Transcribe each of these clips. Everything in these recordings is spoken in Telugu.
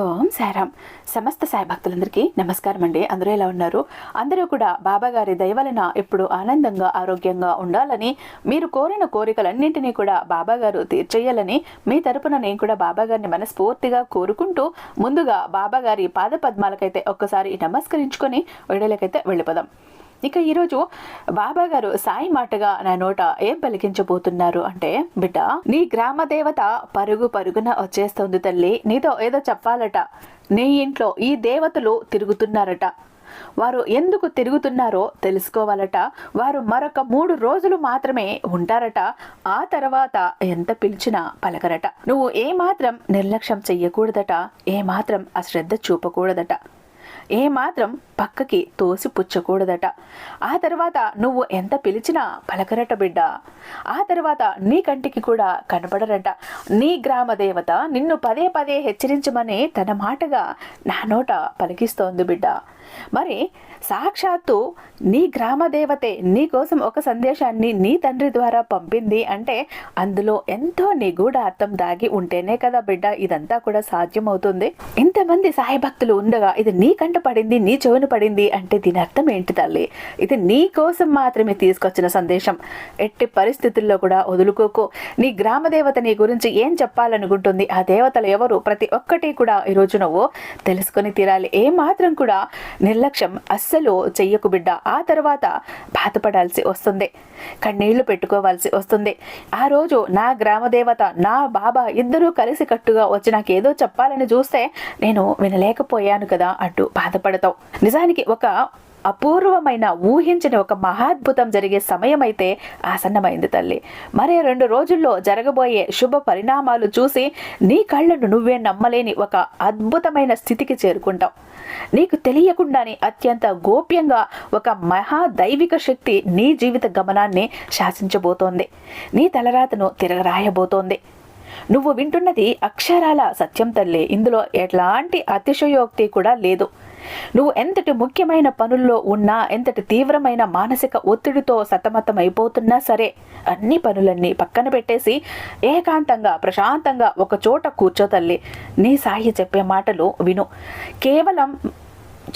ఓం సారాం. సమస్త సాయి భక్తులందరికీ నమస్కారం అండి అందరూ ఎలా ఉన్నారు? అందరూ కూడా బాబా గారి దయవలన ఎప్పుడు ఆనందంగా ఆరోగ్యంగా ఉండాలని మీరు కోరిన కోరికలన్నింటినీ కూడా బాబా గారు తీర్చేయాలని మీ తరపున నేను కూడా బాబా గారిని మనస్ఫూర్తిగా కోరుకుంటూ ముందుగా బాబా గారి పాద పద్మాలకైతే ఒక్కసారి నమస్కరించుకొని వీడియోలకైతే వెళ్ళిపోదాం. ఇక ఈరోజు బాబా గారు సాయి మాటగా నా నోట ఏం పలికించబోతున్నారు అంటే బిడ్డ నీ గ్రామ దేవత పరుగు పరుగున వచ్చేస్తుంది తల్లి. నీతో ఏదో చెప్పాలట. నీ ఇంట్లో ఈ దేవతలు తిరుగుతున్నారట. వారు ఎందుకు తిరుగుతున్నారో తెలుసుకోవాలట. వారు మరొక మూడు రోజులు మాత్రమే ఉంటారట. ఆ తర్వాత ఎంత పిలిచినా పలకరట. నువ్వు ఏమాత్రం నిర్లక్ష్యం చెయ్యకూడదట. ఏమాత్రం అశ్రద్ధ చూపకూడదట. ఏమాత్రం పక్కకి తోసి పుచ్చకూడదట. ఆ తర్వాత నువ్వు ఎంత పిలిచినా పలకరట బిడ్డ. ఆ తర్వాత నీ కంటికి కూడా కనబడరట నీ గ్రామ దేవత నిన్ను పదే పదే హెచ్చరించమని తన మాటగా నా నోట పలికిస్తోంది బిడ్డ. మరి సాక్షాత్తు నీ గ్రామ దేవతే నీ కోసం ఒక సందేశాన్ని నీ తండ్రి ద్వారా పంపింది అంటే అందులో ఎంతో నిగూఢ అర్థం దాగి ఉంటేనే కదా బిడ్డ ఇదంతా కూడా సాధ్యమవుతుంది. ఇంతమంది సాయి భక్తులు ఉండగా ఇది నీ కంట పడింది నీ చెవును పడింది అంటే దీని అర్థం ఏంటి తల్లి? ఇది నీ కోసం మాత్రమే తీసుకొచ్చిన సందేశం. ఎట్టి పరిస్థితుల్లో కూడా వదులుకోకు. నీ గ్రామ దేవత నీ గురించి ఏం చెప్పాలనుకుంటుంది? ఆ దేవతలు ఎవరు? ప్రతి ఒక్కటి కూడా ఈరోజు నువ్వు తెలుసుకొని తీరాలి. ఏ మాత్రం కూడా నిర్లక్ష్యం అస్సలు చెయ్యకు బిడ్డ. ఆ తర్వాత బాధపడాల్సి వస్తుంది. కన్నీళ్ళు పెట్టుకోవాల్సి వస్తుంది. ఆ రోజు నా గ్రామదేవత నా బాబా ఇద్దరూ కలిసి కట్టుగా వచ్చి నాకేదో చెప్పాలని చూస్తే నేను వినలేకపోయాను కదా అంటూ బాధపడతావు నిజానికి ఒక అపూర్వమైన ఊహించిన ఒక మహాద్భుతం జరిగే సమయం అయితే ఆసన్నమైంది తల్లి. మరే రెండు రోజుల్లో జరగబోయే శుభ పరిణామాలు చూసి నీ కళ్ళను నువ్వే నమ్మలేని ఒక అద్భుతమైన స్థితికి చేరుకుంటావు. నీకు తెలియకుండానే అత్యంత గోప్యంగా ఒక మహా దైవిక శక్తి నీ జీవిత గమనాన్ని శాసించబోతోంది. నీ తలరాతను తిరగరాయబోతోంది. నువ్వు వింటున్నది అక్షరాల సత్యం తల్లి. ఇందులో ఎట్లాంటి అతిశయోక్తి కూడా లేదు. నువ్వు ఎంతటి ముఖ్యమైన పనుల్లో ఉన్నా ఎంతటి తీవ్రమైన మానసిక ఒత్తిడితో సతమతం అయిపోతున్నా సరే అన్ని పనులన్నీ పక్కన పెట్టేసి ఏకాంతంగా ప్రశాంతంగా ఒక చోట కూర్చో తల్లి. నీ సాయి చెప్పే మాటలు విను. కేవలం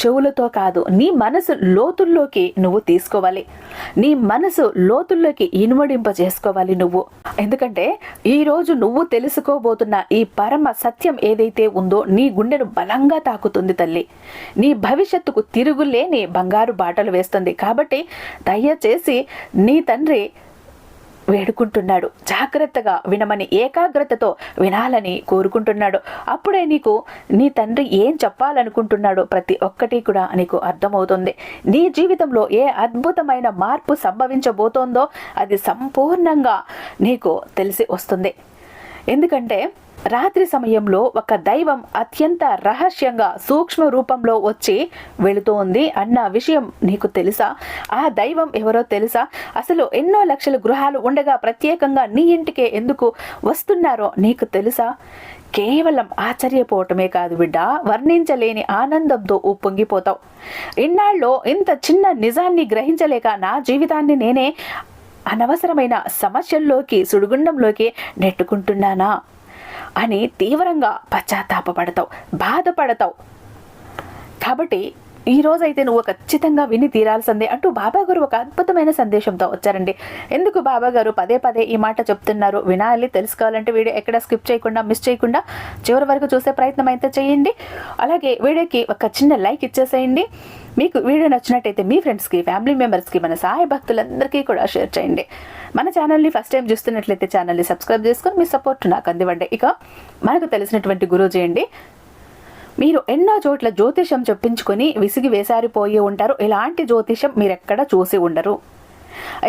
చెవులతో కాదు నీ మనసు లోతుల్లోకి నువ్వు తీసుకోవాలి. నీ మనసు లోతుల్లోకి ఇనుమడింప చేసుకోవాలి నువ్వు. ఎందుకంటే ఈరోజు నువ్వు తెలుసుకోబోతున్న ఈ పరమ సత్యం ఏదైతే ఉందో నీ గుండెను బలంగా తాకుతుంది తల్లి. నీ భవిష్యత్తుకు తిరుగులేని బంగారు బాటలు వేస్తుంది. కాబట్టి దయచేసి నీ తండ్రి వేడుకుంటున్నాడు. జాగ్రత్తగా వినమని ఏకాగ్రతతో వినాలని కోరుకుంటున్నాడు. అప్పుడే నీకు నీ తండ్రి ఏం చెప్పాలనుకుంటున్నాడో ప్రతి ఒక్కటి కూడా నీకు అర్థమవుతుంది. నీ జీవితంలో ఏ అద్భుతమైన మార్పు సంభవించబోతోందో అది సంపూర్ణంగా నీకు తెలిసి వస్తుంది. ఎందుకంటే రాత్రి సమయంలో ఒక దైవం అత్యంత రహస్యంగా సూక్ష్మ రూపంలో వచ్చి వెళుతోంది అన్న విషయం నీకు తెలుసా? ఆ దైవం ఎవరో తెలుసా? అసలు ఎన్నో లక్షల గృహాలు ఉండగా ప్రత్యేకంగా నీ ఇంటికే ఎందుకు వస్తున్నారో నీకు తెలుసా? కేవలం ఆశ్చర్యపోవటమే కాదు బిడ్డ వర్ణించలేని ఆనందంతో ఉప్పొంగిపోతావు. ఇన్నాళ్ళలో ఇంత చిన్న నిజాన్ని గ్రహించలేక నా జీవితాన్ని నేనే అనవసరమైన సమస్యల్లోకి సుడిగుండంలోకి నెట్టుకుంటున్నానా? అని తీవ్రంగా పశ్చాత్తాపడతావు బాధపడతావు. కాబట్టి ఈ రోజైతే నువ్వు ఖచ్చితంగా విని తీరాల్సిందే అంటూ బాబా గారు ఒక అద్భుతమైన సందేశంతో వచ్చారండి. ఎందుకు బాబా గారు పదే పదే ఈ మాట చెప్తున్నారు? వినాలి తెలుసుకోవాలంటే వీడియో ఎక్కడ స్కిప్ చేయకుండా మిస్ చేయకుండా చివరి వరకు చూసే ప్రయత్నం అయితే చేయండి. అలాగే వీడియోకి ఒక చిన్న లైక్ ఇచ్చేసేయండి. మీకు వీడియో నచ్చినట్టయితే మీ ఫ్రెండ్స్కి ఫ్యామిలీ మెంబర్స్కి మన సాయ భక్తులందరికీ కూడా షేర్ చేయండి. మన ఛానల్ని ఫస్ట్ టైం చూస్తున్నట్లయితే ఛానల్ని సబ్స్క్రైబ్ చేసుకొని మీ సపోర్ట్ నాకు అందివ్వండి. ఇక మనకు తెలిసినటువంటి గురువు చేయండి మీరు ఎన్నో చోట్ల జ్యోతిషం చెప్పించుకొని విసిగి వేసారిపోయి ఉంటారు. ఇలాంటి జ్యోతిషం మీరు ఎక్కడ చూసి ఉండరు.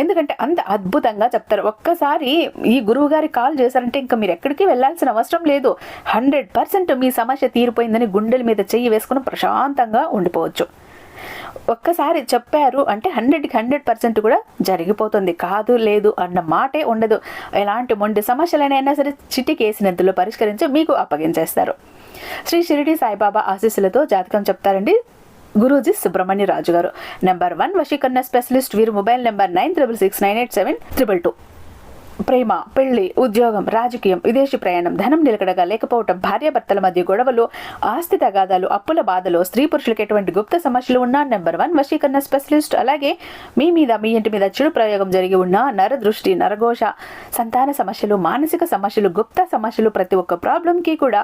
ఎందుకంటే అంత అద్భుతంగా చెప్తారు. ఒక్కసారి ఈ గురువు గారి కాల్ చేశారంటే ఇంకా మీరు ఎక్కడికి వెళ్ళాల్సిన అవసరం లేదు. హండ్రెడ్ పర్సెంట్ మీ సమస్య తీరిపోయిందని గుండెల మీద చెయ్యి వేసుకుని ప్రశాంతంగా ఉండిపోవచ్చు. ఒక్కసారి చెప్పారు అంటే హండ్రెడ్కి హండ్రెడ్ పర్సెంట్ కూడా జరిగిపోతుంది. కాదు లేదు అన్న మాటే ఉండదు. ఎలాంటి మొండి సమస్యలైనా సరే చిటికేసినంతలో పరిష్కరించి మీకు అప్పగించేస్తారు. శ్రీ షిరిడి సాయిబాబా ఆశీస్సులతో జాతకం చెప్తారండి గురూజీ సుబ్రహ్మణ్య రాజు గారు నెంబర్ వన్ వశీకరణ స్పెషలిస్ట్ వీరు mobile number nine triple six nine eight seven triple two. ప్రేమ పెళ్ళి ఉద్యోగం రాజకీయం విదేశీ ప్రయాణం ధనం నిలకడగా లేకపోవటం భార్యాభర్తల మధ్య గొడవలు ఆస్తి తగాదాలు అప్పుల బాధలు స్త్రీ పురుషులకు ఎటువంటి గుప్త సమస్యలు ఉన్నా నెంబర్ వన్ వశీకరణ స్పెషలిస్ట్ అలాగే మీ మీద మీ ఇంటి మీద చెడు ప్రయోగం జరిగి ఉన్న నర దృష్టి నరఘోష సంతాన సమస్యలు మానసిక సమస్యలు గుప్త సమస్యలు ప్రతి ఒక్క ప్రాబ్లంకి కూడా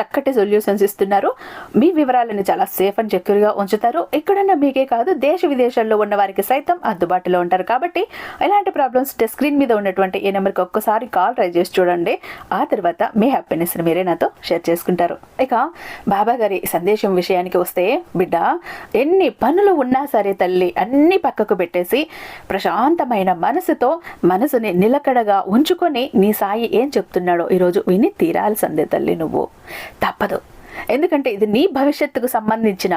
చక్కటి సొల్యూషన్స్ ఇస్తున్నారు. మీ వివరాలను చాలా సేఫ్ అండ్ సెక్యూర్గా ఉంచుతారు. ఎక్కడన్నా మీకే కాదు దేశ విదేశాల్లో ఉన్న వారికి సైతం అందుబాటులో ఉంటారు. కాబట్టి ఎలాంటి ప్రాబ్లమ్స్ స్క్రీన్ మీద ఉన్నటువంటి నెంబర్కి ఒక్కసారి కాల్ ట్రై చేసి చూడండి. ఆ తర్వాత మీ హ్యాపీనెస్ని మీరే నాతో షేర్ చేసుకుంటారు. ఇక బాబా గారి సందేశం విషయానికి వస్తే బిడ్డ ఎన్ని పనులు ఉన్నా సరే తల్లి అన్ని పక్కకు పెట్టేసి ప్రశాంతమైన మనసుతో మనసుని నిలకడగా ఉంచుకొని నీ సాయి ఏం చెప్తున్నాడో ఈరోజు విని తీరాల్సిందే తల్లి నువ్వు. తప్పదు. ఎందుకంటే ఇది నీ భవిష్యత్తుకు సంబంధించిన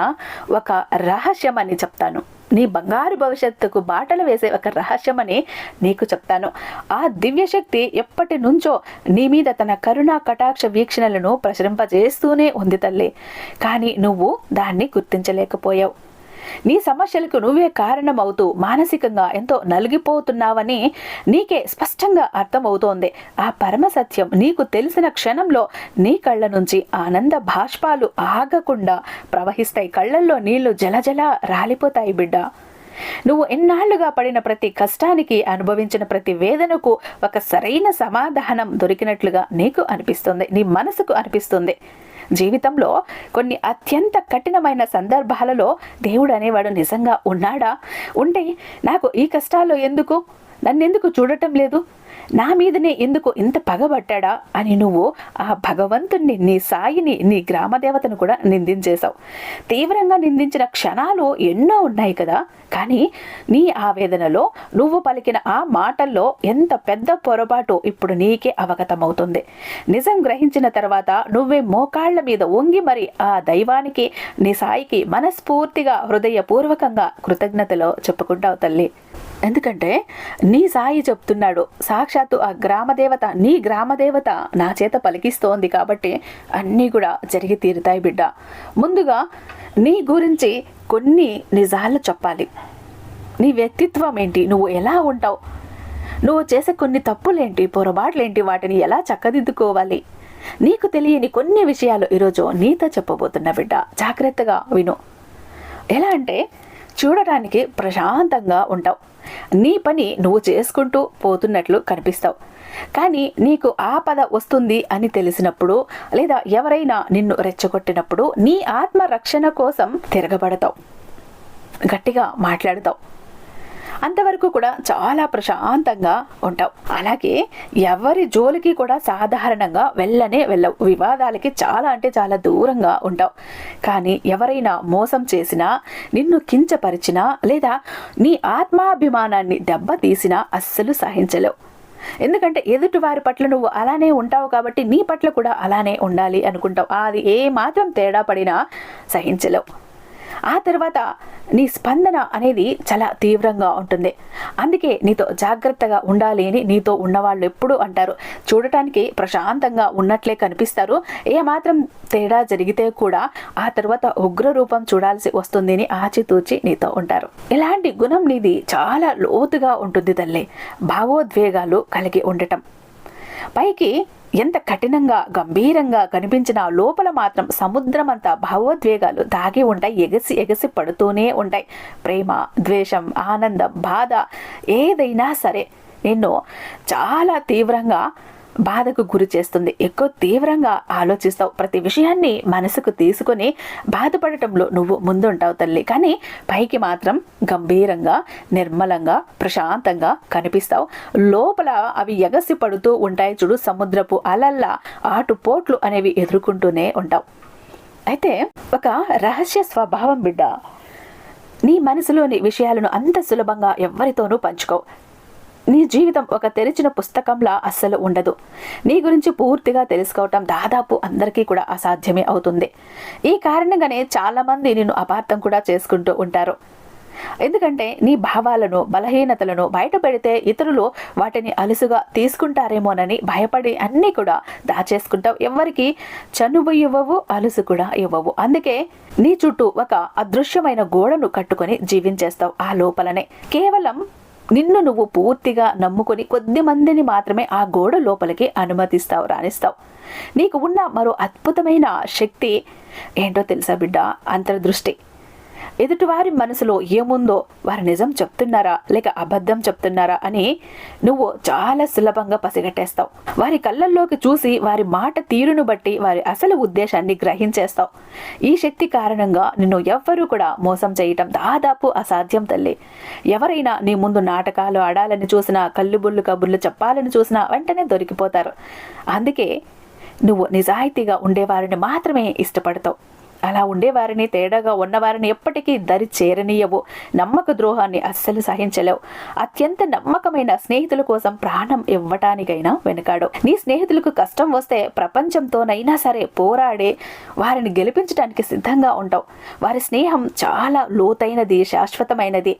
ఒక రహస్యం అని చెప్తాను. నీ బంగారు భవిష్యత్తుకు బాటలు వేసే ఒక రహస్యమని నీకు చెప్తాను. ఆ దివ్యశక్తి ఎప్పటి నుంచో నీ మీద తన కరుణా కటాక్ష వీక్షణలను ప్రసరింపజేస్తూనే ఉంది తల్లి. కానీ నువ్వు దాన్ని గుర్తించలేకపోయావు. నీ సమస్యలకు నువ్వే కారణమవుతూ మానసికంగా ఎంతో నలిగిపోతున్నావని నీకే స్పష్టంగా అర్థమవుతోంది. ఆ పరమ సత్యం నీకు తెలిసిన క్షణంలో నీ కళ్ళ నుంచి ఆనంద భాష్పాలు ఆగకుండా ప్రవహిస్తాయి. కళ్ళల్లో నీళ్ళు జలజల రాలిపోతాయి బిడ్డ. నువ్వు ఎన్నాళ్ళుగా పడిన ప్రతి కష్టానికి అనుభవించిన ప్రతి వేదనకు ఒక సరైన సమాధానం దొరికినట్లుగా నీకు అనిపిస్తుంది. నీ మనసుకు అనిపిస్తుంది. జీవితంలో కొన్ని అత్యంత కఠినమైన సందర్భాలలో దేవుడు అనేవాడు నిజంగా ఉన్నాడా? ఉంటే నాకు ఈ కష్టాలు ఎందుకు? నన్నెందుకు చూడటం లేదు? నా మీదనే ఎందుకు ఇంత పగబట్టాడా అని నువ్వు ఆ భగవంతుణ్ణి నీ సాయిని నీ గ్రామదేవతను కూడా నిందించేశావు. తీవ్రంగా నిందించిన క్షణాలు ఎన్నో ఉన్నాయి కదా. కానీ నీ ఆవేదనలో నువ్వు పలికిన ఆ మాటల్లో ఎంత పెద్ద పొరపాటు ఇప్పుడు నీకే అవగతమవుతుంది. నిజం గ్రహించిన తర్వాత నువ్వే మోకాళ్ళ మీద వంగి మరి ఆ దైవానికి నీ సాయికి మనస్ఫూర్తిగా హృదయపూర్వకంగా కృతజ్ఞతలో చెప్పుకుంటావు తల్లి. ఎందుకంటే నీ సాయి చెప్తున్నాడు సాక్షాత్తు ఆ గ్రామదేవత నీ గ్రామదేవత నా చేత పలికిస్తోంది కాబట్టి అన్నీ కూడా జరిగి తీరుతాయి బిడ్డ. ముందుగా నీ గురించి కొన్ని నిజాలు చెప్పాలి. నీ వ్యక్తిత్వం ఏంటి? నువ్వు ఎలా ఉంటావు? నువ్వు చేసే కొన్ని తప్పులేంటి? పొరపాట్లేంటి? వాటిని ఎలా చక్కదిద్దుకోవాలి? నీకు తెలియని కొన్ని విషయాలు ఈరోజు నీతో చెప్పబోతున్నా బిడ్డ. జాగ్రత్తగా విను. ఎలా అంటే చూడటానికి ప్రశాంతంగా ఉంటావు. నీ పని నువ్వు చేసుకుంటూ పోతున్నట్లు కనిపిస్తావు. కానీ నీకు ఆపద వస్తుంది అని తెలిసినప్పుడు లేదా ఎవరైనా నిన్ను రెచ్చగొట్టినప్పుడు నీ ఆత్మ రక్షణ కోసం తిరగబడతావు. గట్టిగా మాట్లాడతావు. అంతవరకు కూడా చాలా ప్రశాంతంగా ఉంటావు. అలాగే ఎవరి జోలికి కూడా సాధారణంగా వెళ్ళనే వెళ్ళవు. వివాదాలకి చాలా అంటే చాలా దూరంగా ఉంటావు. కానీ ఎవరైనా మోసం చేసినా నిన్ను కించపరిచినా లేదా నీ ఆత్మాభిమానాన్ని దెబ్బతీసినా అస్సలు సహించలేవు. ఎందుకంటే ఎదుటి వారి పట్ల నువ్వు అలానే ఉంటావు కాబట్టి నీ పట్ల కూడా అలానే ఉండాలి అనుకుంటావు. అది ఏ మాత్రం తేడా పడినా సహించలేవు. ఆ తర్వాత నీ స్పందన అనేది చాలా తీవ్రంగా ఉంటుంది. అందుకే నీతో జాగ్రత్తగా ఉండాలి అని నీతో ఉన్నవాళ్ళు ఎప్పుడు అంటారు. చూడటానికి ప్రశాంతంగా ఉన్నట్లే కనిపిస్తారు. ఏమాత్రం తేడా జరిగితే కూడా ఆ తర్వాత ఉగ్ర రూపం చూడాల్సి వస్తుంది అని ఆచితూచి నీతో ఉంటారు. ఇలాంటి గుణం నీది చాలా లోతుగా ఉంటుంది తల్లి. భావోద్వేగాలు కలిగి ఉండటం. పైకి ఎంత కఠినంగా గంభీరంగా కనిపించినా లోపల మాత్రం సముద్రమంతా భావోద్వేగాలు దాగి ఉంటాయి ఎగసి ఎగసి పడుతూనే ఉంటాయి. ప్రేమ ద్వేషం ఆనందం బాధ ఏదైనా సరే నిన్ను చాలా తీవ్రంగా బాధకు గురి చేస్తుంది. ఎక్కువ తీవ్రంగా ఆలోచిస్తావు. ప్రతి విషయాన్ని మనసుకు తీసుకొని బాధపడటంలో నువ్వు ముందుంటావు తల్లి. కానీ పైకి మాత్రం గంభీరంగా నిర్మలంగా ప్రశాంతంగా కనిపిస్తావు. లోపల అవి ఎగసి పడుతూ ఉంటాయి చూడు. సముద్రపు అలల్లా ఆటుపోట్లు అనేవి ఎదుర్కొంటూనే ఉంటావు. అయితే ఒక రహస్య స్వభావం బిడ్డ నీ మనసులోని విషయాలను అంత సులభంగా ఎవరితోనూ పంచుకోవు. నీ జీవితం ఒక తెరిచిన పుస్తకంలా అస్సలు ఉండదు. నీ గురించి పూర్తిగా తెలుసుకోవటం దాదాపు అందరికీ కూడా అసాధ్యమే అవుతుంది. ఈ కారణంగానే చాలామంది నిన్ను అపార్థం కూడా చేసుకుంటూ ఉంటారు. ఎందుకంటే నీ భావాలను బలహీనతలను బయట పెడితే ఇతరులు వాటిని అలుసుగా తీసుకుంటారేమోనని భయపడి అన్నీ కూడా దాచేసుకుంటావు. ఎవరికి చనువు ఇవ్వవు అలుసు కూడా ఇవ్వవు. అందుకే నీ చుట్టూ ఒక అదృశ్యమైన గోడను కట్టుకొని జీవించేస్తావు ఆ లోపలనే. కేవలం నిన్ను నువ్వు పూర్తిగా నమ్ముకొని కొద్ది మందిని మాత్రమే ఆ గోడ లోపలికి అనుమతిస్తావు రాణిస్తావు నీకు ఉన్న మరో అద్భుతమైన శక్తి ఏంటో తెలుసా బిడ్డ? అంతర్దృష్టి. ఎదుటివారి మనసులో ఏముందో వారు నిజం చెప్తున్నారా లేక అబద్ధం చెప్తున్నారా అని నువ్వు చాలా సులభంగా పసిగట్టేస్తావు. వారి కళ్ళల్లోకి చూసి వారి మాట తీరును బట్టి వారి అసలు ఉద్దేశాన్ని గ్రహించేస్తావు. ఈ శక్తి కారణంగా నిన్ను ఎవ్వరూ కూడా మోసం చేయటం దాదాపు అసాధ్యం తల్లి. ఎవరైనా నీ ముందు నాటకాలు ఆడాలని చూసినా కళ్ళుబుల్లు కబుర్లు చెప్పాలని చూసినా వెంటనే దొరికిపోతారు. అందుకే నువ్వు నిజాయితీగా ఉండేవారిని మాత్రమే ఇష్టపడతావు. అలా ఉండేవారిని తేడాగా ఉన్నవారిని ఎప్పటికీ దరి చేరనీయవు. నమ్మక ద్రోహాన్ని అస్సలు సహించలేవు. అత్యంత నమ్మకమైన స్నేహితుల కోసం ప్రాణం ఇవ్వటానికైనా వెనుకాడు. నీ స్నేహితులకు కష్టం వస్తే ప్రపంచంతోనైనా సరే పోరాడే వారిని గెలిపించడానికి సిద్ధంగా ఉంటావు. వారి స్నేహం చాలా లోతైనది శాశ్వతమైనది.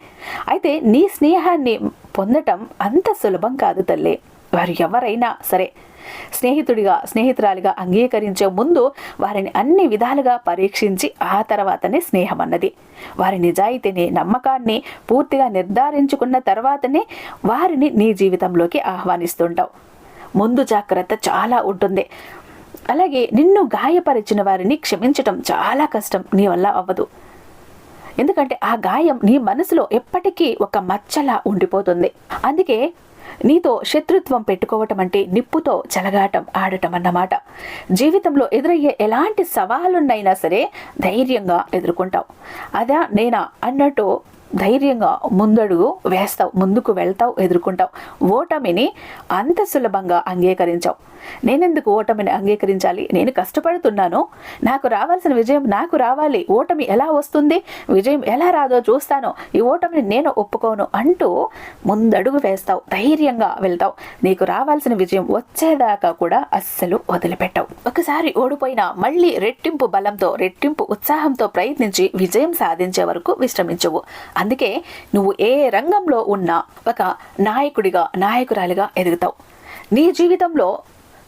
అయితే నీ స్నేహాన్ని పొందటం అంత సులభం కాదు తల్లి. వారు ఎవరైనా సరే స్నేహితుడిగా స్నేహితురాలిగా అంగీకరించే ముందు వారిని అన్ని విధాలుగా పరీక్షించి ఆ తర్వాతనే స్నేహం అన్నది వారి నిజాయితీని నమ్మకాన్ని పూర్తిగా నిర్ధారించుకున్న తర్వాతనే వారిని నీ జీవితంలోకి ఆహ్వానిస్తుంటావు. ముందు జాగ్రత్త చాలా ఉంటుంది. అలాగే నిన్ను గాయపరిచిన వారిని క్షమించటం చాలా కష్టం నీ వల్ల అవ్వదు. ఎందుకంటే ఆ గాయం నీ మనసులో ఎప్పటికీ ఒక మచ్చలా ఉండిపోతుంది. అందుకే నీతో శత్రుత్వం పెట్టుకోవటం అంటే నిప్పుతో చెలగాటం ఆడటం అన్నమాట. జీవితంలో ఎదురయ్యే ఎలాంటి సవాలున్నైనా సరే ధైర్యంగా ఎదుర్కొంటావు. అదా నేనా అన్నట్టు ధైర్యంగా ముందడుగు వేస్తావు ముందుకు వెళ్తావు ఎదుర్కొంటావు. ఓటమిని అంత సులభంగా అంగీకరించావు. నేనెందుకు ఓటమిని అంగీకరించాలి? నేను కష్టపడుతున్నాను. నాకు రావాల్సిన విజయం నాకు రావాలి. ఓటమి ఎలా వస్తుంది? విజయం ఎలా రాదో చూస్తాను. ఈ ఓటమిని నేను ఒప్పుకోను అంటూ ముందడుగు వేస్తావు. ధైర్యంగా వెళ్తావు. నీకు రావాల్సిన విజయం వచ్చేదాకా కూడా అస్సలు వదిలిపెట్టవు. ఒకసారి ఓడిపోయినా మళ్ళీ రెట్టింపు బలంతో రెట్టింపు ఉత్సాహంతో ప్రయత్నించి విజయం సాధించే వరకు విశ్రమించవు. అందుకే నువ్వు ఏ రంగంలో ఉన్నా ఒక నాయకుడిగా నాయకురాలిగా ఎదుగుతావు. నీ జీవితంలో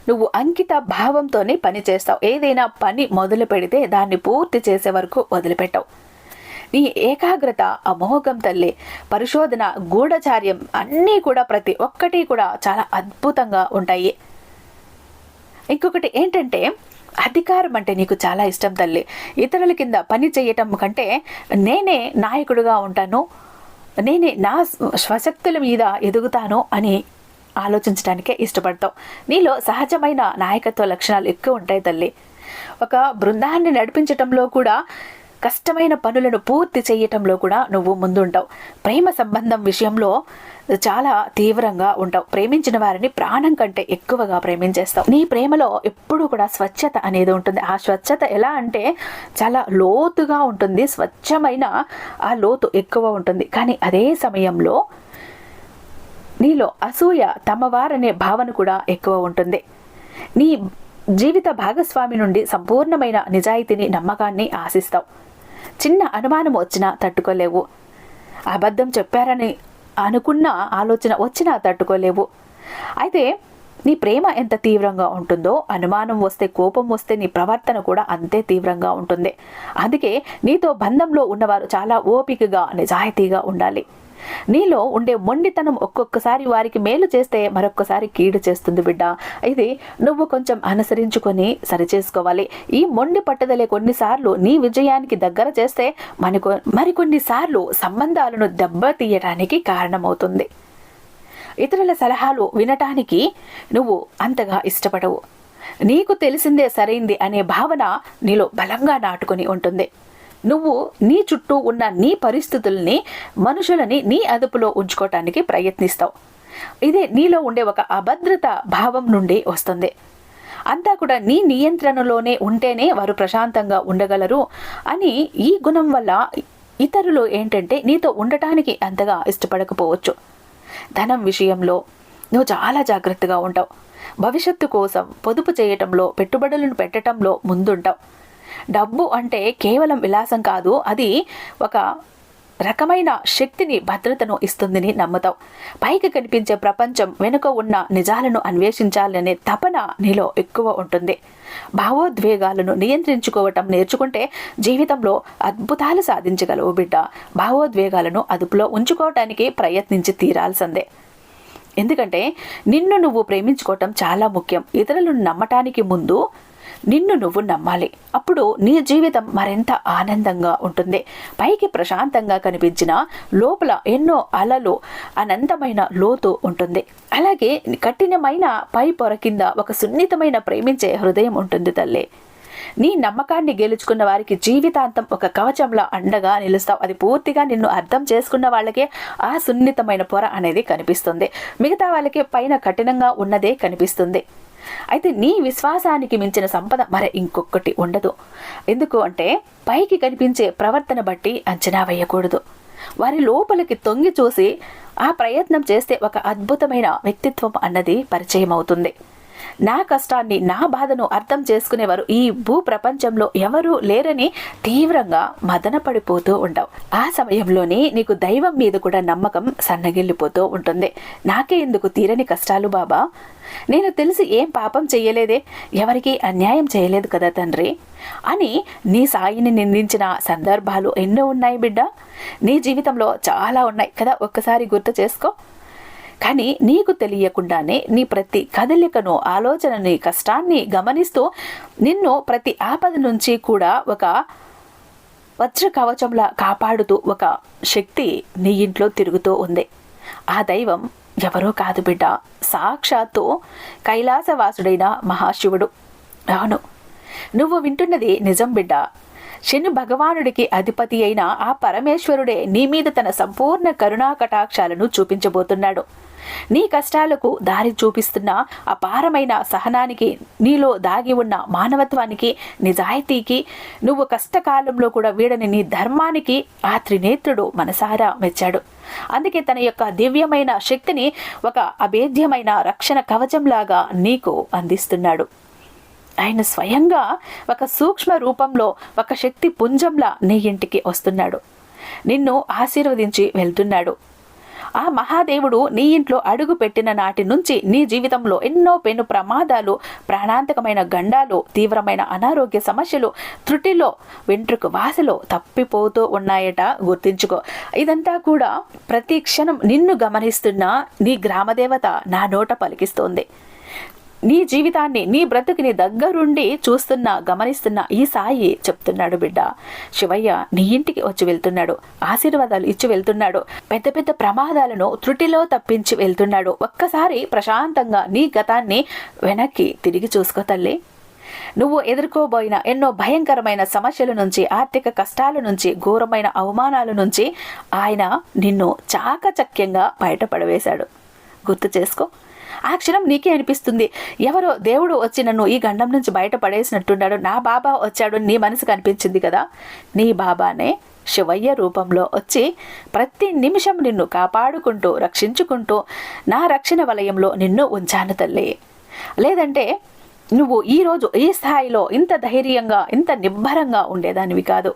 నువ్వు అంకిత భావంతోనే పని చేస్తావు. ఏదైనా పని మొదలు పెడితే దాన్ని పూర్తి చేసే వరకు వదిలిపెట్టవు. నీ ఏకాగ్రత అమోఘం తల్లి పరిశోధన గూఢచార్యం అన్నీ కూడా ప్రతి ఒక్కటి కూడా చాలా అద్భుతంగా ఉంటాయి. ఇంకొకటి ఏంటంటే అధికారం అంటే నీకు చాలా ఇష్టం తల్లి. ఇతరుల కింద పని చేయటం కంటే నేనే నాయకుడుగా ఉంటాను నేనే నా స్వశక్తుల మీద ఎదుగుతాను అని ఆలోచించడానికే ఇష్టపడతావు. నీలో సహజమైన నాయకత్వ లక్షణాలు ఎక్కువ ఉంటాయి తల్లి. ఒక బృందాన్ని నడిపించటంలో కూడా కష్టమైన పనులను పూర్తి చేయటంలో కూడా నువ్వు ముందుంటావు. ప్రేమ సంబంధం విషయంలో చాలా తీవ్రంగా ఉంటావు. ప్రేమించిన వారిని ప్రాణం కంటే ఎక్కువగా ప్రేమించేస్తావు. నీ ప్రేమలో ఎప్పుడూ కూడా స్వచ్ఛత అనేది ఉంటుంది. ఆ స్వచ్ఛత ఎలా అంటే చాలా లోతుగా ఉంటుంది. స్వచ్ఛమైన ఆ లోతు ఎక్కువ ఉంటుంది. కానీ అదే సమయంలో నీలో అసూయ తమవారనే భావన కూడా ఎక్కువ ఉంటుంది. నీ జీవిత భాగస్వామి నుండి సంపూర్ణమైన నిజాయితీని నమ్మకాన్ని ఆశిస్తావు. చిన్న అనుమానం వచ్చినా తట్టుకోలేవు. అబద్ధం చెప్పారని అనుకున్న ఆలోచన వచ్చినా తట్టుకోలేవు. అయితే నీ ప్రేమ ఎంత తీవ్రంగా ఉంటుందో అనుమానం వస్తే కోపం వస్తే నీ ప్రవర్తన కూడా అంతే తీవ్రంగా ఉంటుంది. అందుకే నీతో బంధంలో ఉన్నవారు చాలా ఓపికగా నిజాయితీగా ఉండాలి. నీలో ఉండే మొండితనం ఒక్కొక్కసారి వారికి మేలు చేస్తే మరొక్కసారి కీడు చేస్తుంది బిడ్డ. ఇది నువ్వు కొంచెం అనుసరించుకొని సరిచేసుకోవాలి. ఈ మొండి పట్టుదలే కొన్నిసార్లు నీ విజయానికి దగ్గర చేస్తే మనకు మరికొన్నిసార్లు సంబంధాలను దెబ్బతీయడానికి కారణమవుతుంది. ఇతరుల సలహాలు వినటానికి నువ్వు అంతగా ఇష్టపడవు. నీకు తెలిసిందే సరైంది అనే భావన నీలో బలంగా నాటుకొని ఉంటుంది. నువ్వు నీ చుట్టూ ఉన్న నీ పరిస్థితుల్ని మనుషులని నీ అదుపులో ఉంచుకోవటానికి ప్రయత్నిస్తావు. ఇదే నీలో ఉండే ఒక అభద్రత భావం నుండి వస్తుంది. అంతా కూడా నీ నియంత్రణలోనే ఉంటేనే వారు ప్రశాంతంగా ఉండగలరు అని ఈ గుణం వల్ల ఇతరులు ఏంటంటే నీతో ఉండటానికి అంతగా ఇష్టపడకపోవచ్చు. ధనం విషయంలో నువ్వు చాలా జాగ్రత్తగా ఉంటావు. భవిష్యత్తు కోసం పొదుపు చేయటంలో పెట్టుబడులను పెట్టడంలో ముందుంటావు. డబ్బు అంటే కేవలం విలాసం కాదు అది ఒక రకమైన శక్తిని భద్రతను ఇస్తుందని నమ్ముతావు పైకి కనిపించే ప్రపంచం వెనుక ఉన్న నిజాలను అన్వేషించాలనే తపన నీలో ఎక్కువ ఉంటుంది. భావోద్వేగాలను నియంత్రించుకోవటం నేర్చుకుంటే జీవితంలో అద్భుతాలు సాధించగలవు బిడ్డ. భావోద్వేగాలను అదుపులో ఉంచుకోవటానికి ప్రయత్నించి తీరాల్సిందే. ఎందుకంటే నిన్ను నువ్వు ప్రేమించుకోవటం చాలా ముఖ్యం. ఇతరులను నమ్మటానికి ముందు నిన్ను నువ్వు నమ్మాలి. అప్పుడు నీ జీవితం మరింత ఆనందంగా ఉంటుంది. పైకి ప్రశాంతంగా కనిపించిన లోపల ఎన్నో అలలు అనంతమైన లోతు ఉంటుంది. అలాగే కఠినమైన పై పొర కింద ఒక సున్నితమైన ప్రేమించే హృదయం ఉంటుంది తల్లి. నీ నమ్మకాన్ని గెలుచుకున్న వారికి జీవితాంతం ఒక కవచంలా అండగా నిలుస్తావు. అది పూర్తిగా నిన్ను అర్థం చేసుకున్న వాళ్ళకే ఆ సున్నితమైన పొర అనేది కనిపిస్తుంది. మిగతా వాళ్ళకి పైన కఠినంగా ఉన్నదే కనిపిస్తుంది. అయితే నీ విశ్వాసానికి మించిన సంపద మరి ఇంకొకటి ఉండదు. ఎందుకు అంటే పైకి కనిపించే ప్రవర్తన బట్టి అంచనా వేయకూడదు. వారి లోపలికి తొంగి చూసి ఆ ప్రయత్నం చేస్తే ఒక అద్భుతమైన వ్యక్తిత్వం అన్నది పరిచయం అవుతుంది నా కష్టాన్ని నా బాధను అర్థం చేసుకునేవారు ఈ భూ ప్రపంచంలో ఎవరూ లేరని తీవ్రంగా మదన పడిపోతూ ఉండవు ఆ సమయంలోనే నీకు దైవం మీద కూడా నమ్మకం సన్నగిల్లిపోతూ ఉంటుంది. నాకే ఎందుకు తీరని కష్టాలు బాబా? నేను తెలిసి ఏం పాపం చెయ్యలేదే? ఎవరికి అన్యాయం చేయలేదు కదా తండ్రి? అని నీ సాయిని నిందించిన సందర్భాలు ఎన్నో ఉన్నాయి బిడ్డ? నీ జీవితంలో చాలా ఉన్నాయి కదా? ఒక్కసారి గుర్తు చేసుకో. కానీ నీకు తెలియకుండానే నీ ప్రతి కదలికను ఆలోచనని కష్టాన్ని గమనిస్తూ నిన్ను ప్రతి ఆపద నుంచి కూడా ఒక వజ్ర కవచంలా కాపాడుతూ ఒక శక్తి నీ ఇంట్లో తిరుగుతూ ఉంది. ఆ దైవం ఎవరో కాదు బిడ్డ. సాక్షాత్తు కైలాసవాసుడైన మహాశివుడు. అవును నువ్వు వింటున్నది నిజం బిడ్డ. శని భగవానుడికి అధిపతి అయిన ఆ పరమేశ్వరుడే నీ మీద తన సంపూర్ణ కరుణా కటాక్షాలను చూపించబోతున్నాడు. నీ కష్టాలకు దారి చూపిస్తున్న అపారమైన సహనానికి నీలో దాగి ఉన్న మానవత్వానికి నిజాయితీకి నువ్వు కష్టకాలంలో కూడా వీడని నీ ధర్మానికి ఆ త్రినేత్రుడు మనసారా మెచ్చాడు. అందుకే తన యొక్క దివ్యమైన శక్తిని ఒక అభేద్యమైన రక్షణ కవచంలాగా నీకు అందిస్తున్నాడు. ఆయన స్వయంగా ఒక సూక్ష్మ రూపంలో ఒక శక్తి పుంజంలా నీ ఇంటికి వస్తున్నాడు. నిన్ను ఆశీర్వదించి వెళ్తున్నాడు. ఆ మహాదేవుడు నీ ఇంట్లో అడుగు పెట్టిన నాటి నుంచి నీ జీవితంలో ఎన్నో పెను ప్రమాదాలు ప్రాణాంతకమైన గండాలు తీవ్రమైన అనారోగ్య సమస్యలు త్రుటిలో వెంట్రుకు వాసలో తప్పిపోతూ ఉన్నాయట. గుర్తించుకో. ఇదంతా కూడా ప్రతి క్షణం నిన్ను గమనిస్తున్న నీ గ్రామదేవత నా నోట పలికిస్తోంది. నీ జీవితాన్ని నీ బ్రతుకుని దగ్గరుండి చూస్తున్న గమనిస్తున్న ఈ సాయి చెప్తున్నాడు బిడ్డ. శివయ్య నీ ఇంటికి వచ్చి వెళ్తున్నాడు. ఆశీర్వాదాలు ఇచ్చి వెళ్తున్నాడు. పెద్ద పెద్ద ప్రమాదాలను త్రుటిలో తప్పించి వెళ్తున్నాడు. ఒక్కసారి ప్రశాంతంగా నీ గతాన్ని వెనక్కి తిరిగి చూసుకో తల్లి. నువ్వు ఎదుర్కోబోయిన ఎన్నో భయంకరమైన సమస్యల నుంచి ఆర్థిక కష్టాల నుంచి ఘోరమైన అవమానాల నుంచి ఆయన నిన్ను చాకచక్యంగా బయటపడవేశాడు. గుర్తు చేసుకో ఆ క్షణం నీకే అనిపిస్తుంది. ఎవరో దేవుడు వచ్చి నన్ను ఈ గండం నుంచి బయటపడేసినట్టున్నాడు. నా బాబా వచ్చాడు నీ మనసుకు అనిపించింది కదా? నీ బాబానే శివయ్య రూపంలో వచ్చి ప్రతి నిమిషం నిన్ను కాపాడుకుంటూ రక్షించుకుంటూ నా రక్షణ వలయంలో నిన్ను ఉంచాను తల్లి. లేదంటే నువ్వు ఈరోజు ఈ స్థాయిలో ఇంత ధైర్యంగా ఇంత నిబ్బరంగా ఉండేదానివి కాదు.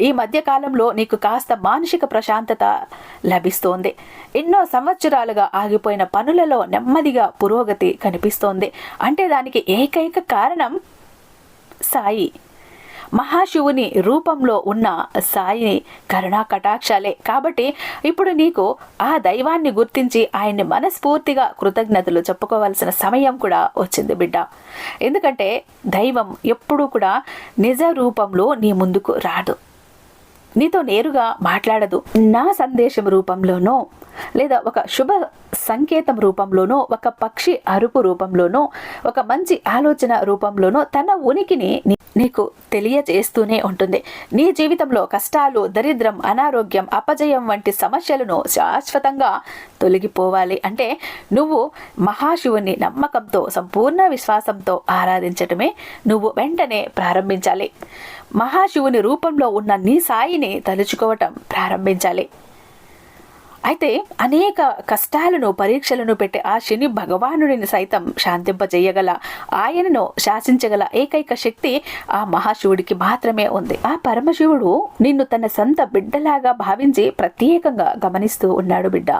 ఈ మధ్యకాలంలో నీకు కాస్త మానసిక ప్రశాంతత లభిస్తోంది. ఎన్నో సంవత్సరాలుగా ఆగిపోయిన పనులలో నెమ్మదిగా పురోగతి కనిపిస్తోంది. అంటే దానికి ఏకైక కారణం సాయి మహాశివుని రూపంలో ఉన్న సాయి కరుణా కటాక్షాలే. కాబట్టి ఇప్పుడు నీకు ఆ దైవాన్ని గుర్తించి ఆయన్ని మనస్ఫూర్తిగా కృతజ్ఞతలు చెప్పుకోవాల్సిన సమయం కూడా వచ్చింది బిడ్డ. ఎందుకంటే దైవం ఎప్పుడూ కూడా నిజ రూపంలో నీ ముందుకు రాదు. నీతో నేరుగా మాట్లాడదు. నా సందేశం రూపంలోనో లేదా ఒక శుభ సంకేతం రూపంలోనో ఒక పక్షి అరుపు రూపంలోనో ఒక మంచి ఆలోచన రూపంలోనో తన ఉనికిని నీకు తెలియజేస్తూనే ఉంటుంది. నీ జీవితంలో కష్టాలు దరిద్రం అనారోగ్యం అపజయం వంటి సమస్యలను శాశ్వతంగా తొలగిపోవాలి. అంటే నువ్వు మహాశివుని నమ్మకంతో సంపూర్ణ విశ్వాసంతో ఆరాధించటమే నువ్వు వెంటనే ప్రారంభించాలి. మహాశివుని రూపంలో ఉన్న నీ సాయిని తలుచుకోవటం ప్రారంభించాలి. అయితే అనేక కష్టాలను పరీక్షలను పెట్టే ఆ శని భగవానుడిని సైతం శాంతింపజేయగల ఆయనను శాసించగల ఏకైక శక్తి ఆ మహాశివుడికి మాత్రమే ఉంది. ఆ పరమశివుడు నిన్ను తన సొంత బిడ్డలాగా భావించి ప్రత్యేకంగా గమనిస్తూ ఉన్నాడు బిడ్డ.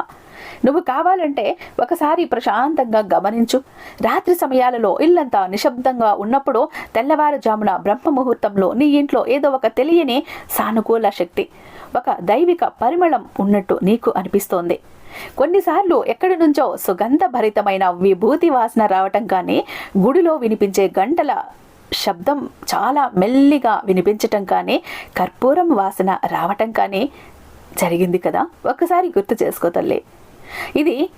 నువ్వు కావాలంటే ఒకసారి ప్రశాంతంగా గమనించు. రాత్రి సమయాలలో ఇల్లంతా నిశ్శబ్దంగా ఉన్నప్పుడు తెల్లవారుజామున బ్రహ్మ ముహూర్తంలో నీ ఇంట్లో ఏదో ఒక తెలియని సానుకూల శక్తి ఒక దైవిక పరిమళం ఉన్నట్టు నీకు అనిపిస్తోంది. కొన్నిసార్లు ఎక్కడి నుంచో సుగంధ భరితమైన విభూతి వాసన రావటం కానీ గుడిలో వినిపించే గంటల శబ్దం చాలా మెల్లిగా వినిపించటం కానీ కర్పూరం వాసన రావటం కానీ జరిగింది కదా? ఒక్కసారి గుర్తు చేసుకో తల్లి. ఇది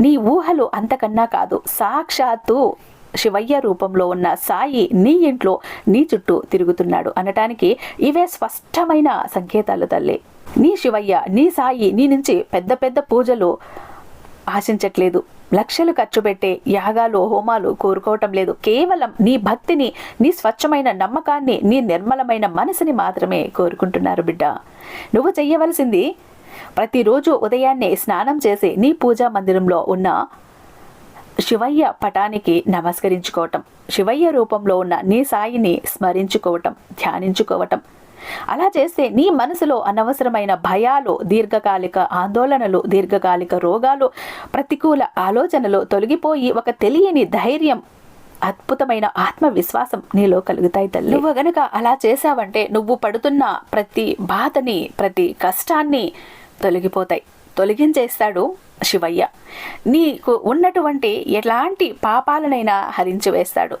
నీ ఊహలు అంతకన్నా కాదు. సాక్షాత్తు శివయ్య రూపంలో ఉన్న సాయి నీ ఇంట్లో నీ చుట్టూ తిరుగుతున్నాడు. అనటానికి ఇవే స్పష్టమైన సంకేతాలు తల్లి. నీ శివయ్య నీ సాయి నీ నుంచి పెద్ద పెద్ద పూజలు ఆశించట్లేదు. లక్షలు ఖర్చు పెట్టే యాగాలు హోమాలు కోరుకోవటం లేదు. కేవలం నీ భక్తిని నీ స్వచ్ఛమైన నమ్మకాన్ని నీ నిర్మలమైన మనసుని మాత్రమే కోరుకుంటున్నారు బిడ్డ. నువ్వు చెయ్యవలసింది ప్రతిరోజు ఉదయాన్నే స్నానం చేసి నీ పూజా మందిరంలో ఉన్న శివయ్య పటానికి నమస్కరించుకోవటం శివయ్య రూపంలో ఉన్న నీ సాయిని స్మరించుకోవటం ధ్యానించుకోవటం. అలా చేస్తే నీ మనసులో అనవసరమైన భయాలు దీర్ఘకాలిక ఆందోళనలు దీర్ఘకాలిక రోగాలు ప్రతికూల ఆలోచనలు తొలగిపోయి ఒక తెలియని ధైర్యం అద్భుతమైన ఆత్మవిశ్వాసం నీలో కలుగుతాయి తల్లి. నువ్వు గనుక అలా చేశావంటే నువ్వు పడుతున్న ప్రతి బాధని ప్రతి కష్టాన్ని తొలగిపోతాయి. తొలగించేస్తాడు శివయ్య. నీకు ఉన్నటువంటి ఎలాంటి పాపాలనైనా హరించి వేస్తాడు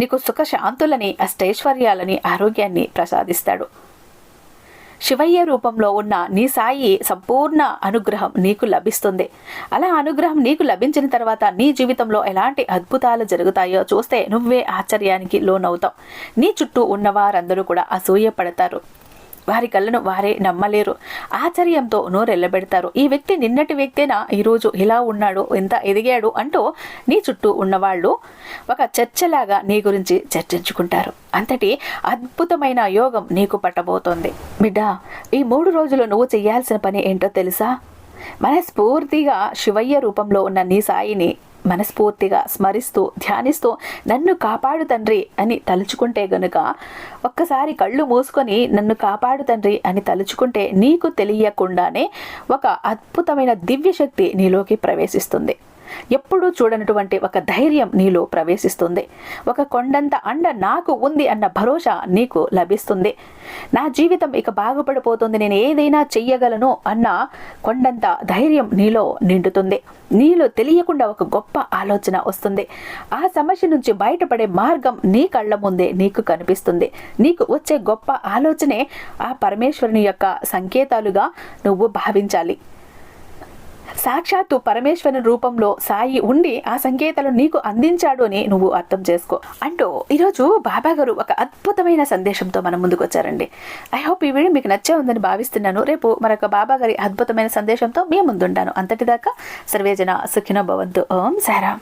నీకు సుఖశాంతులని అష్టైశ్వర్యాలని ఆరోగ్యాన్ని ప్రసాదిస్తాడు. శివయ్య రూపంలో ఉన్న నీ సాయి సంపూర్ణ అనుగ్రహం నీకు లభిస్తుంది. అలా అనుగ్రహం నీకు లభించిన తర్వాత నీ జీవితంలో ఎలాంటి అద్భుతాలు జరుగుతాయో చూస్తే నువ్వే ఆశ్చర్యానికి లోనవుతావు. నీ చుట్టూ ఉన్న వారందరూ కూడా అసూయ పడతారు వారి కళ్ళను వారే నమ్మలేరు. ఆశ్చర్యంతో నోరెల్లబెడతారు ఈ వ్యక్తి నిన్నటి వ్యక్తేనా? ఈరోజు ఇలా ఉన్నాడు ఎంత ఎదిగాడు అంటూ నీ చుట్టూ ఉన్నవాళ్ళు ఒక చర్చలాగా నీ గురించి చర్చించుకుంటారు. అంతటి అద్భుతమైన యోగం నీకు పట్టబోతోంది. బిడ్డ ఈ మూడు రోజులు నువ్వు చేయాల్సిన పని ఏంటో తెలుసా? మనస్ఫూర్తిగా శివయ్య రూపంలో ఉన్న నీ సాయిని మనస్ఫూర్తిగా స్మరిస్తూ ధ్యానిస్తూ నన్ను కాపాడు తండ్రి అని తలుచుకుంటే గనుక ఒక్కసారి కళ్ళు మూసుకొని నన్ను కాపాడు తండ్రి అని తలుచుకుంటే నీకు తెలియకుండానే ఒక అద్భుతమైన దివ్యశక్తి నీలోకి ప్రవేశిస్తుంది. ఎప్పుడూ చూడనటువంటి ఒక ధైర్యం నీలో ప్రవేశిస్తుంది. ఒక కొండంత అండ నాకు ఉంది అన్న భరోసా నీకు లభిస్తుంది. నా జీవితం ఇక బాగుపడిపోతుంది నేను ఏదైనా చెయ్యగలను అన్న కొండంత ధైర్యం నీలో నిండుతుంది. నీలో తెలియకుండా ఒక గొప్ప ఆలోచన వస్తుంది. ఆ సమస్య నుంచి బయటపడే మార్గం నీ కళ్ళ ముందే నీకు కనిపిస్తుంది. నీకు వచ్చే గొప్ప ఆలోచనే ఆ పరమేశ్వరుని యొక్క సంకేతాలుగా నువ్వు భావించాలి. సాక్షాత్తు పరమేశ్వరుని రూపంలో సాయి ఉండి ఆ సంకేతాలు నీకు అందించాడు అని నువ్వు అర్థం చేసుకో. అంటూ ఈరోజు బాబా గారు ఒక అద్భుతమైన సందేశంతో మన ముందుకు వచ్చారండి. ఐ హోప్ ఈ వీడియో మీకు నచ్చే ఉందని భావిస్తున్నాను. రేపు మరొక బాబా గారి అద్భుతమైన సందేశంతో మీ ముందుంటాను. అంతటిదాకా సర్వేజన సుఖినో భవంతు. ఓం సారా